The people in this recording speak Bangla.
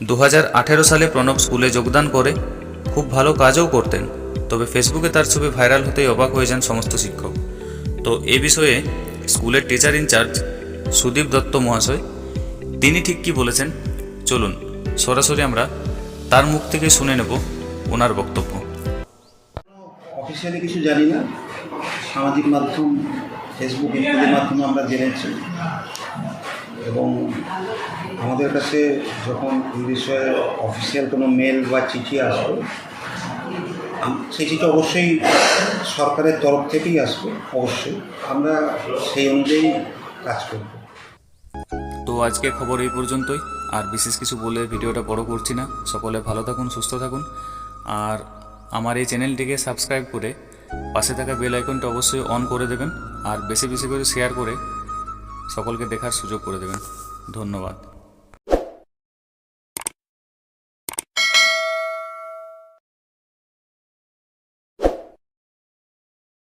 দু হাজার আঠেরো সালে প্রণব স্কুলে যোগদান করে খুব ভালো কাজও করতেন, তবে ফেসবুকে তার ছবি ভাইরাল হতেই অবাক হয়ে যান সমস্ত শিক্ষক। তো এ বিষয়ে স্কুলের টিচার ইনচার্জ সুদীপ দত্ত মহাশয়, তিনি ঠিক কি বলেছেন? চলুন, সরাসরি আমরা তার মুখ থেকে শুনে নেব ওনার বক্তব্য। অফিসিয়ালি কিছু জানি না। সামাজিক মাধ্যম, ফেসবুক ইত্যাদির মাধ্যমে আমরা জেনেছি। এবং আমাদের কাছে যখন এই বিষয়ে অফিসিয়াল কোনো মেল বা চিঠি আসবে সেই চিঠি অবশ্যই সরকারের তরফ থেকেই আসবে, অবশ্যই। আমরা সেই অনুযায়ী কাজ করব। তো আজকে খবর এই পর্যন্তই। আর বিশেষ কিছু বলে ভিডিওটা বড় করছি না। সকলে ভালো থাকুন, সুস্থ থাকুন। আর আমার এই চ্যানেলটিকে সাবস্ক্রাইব করে পাশে থাকা বেল আইকনটা অবশ্যই অন করে দেবেন। আর বেশি বেশি করে শেয়ার করে সকলকে দেখার সুযোগ করে দেবেন। ধন্যবাদ।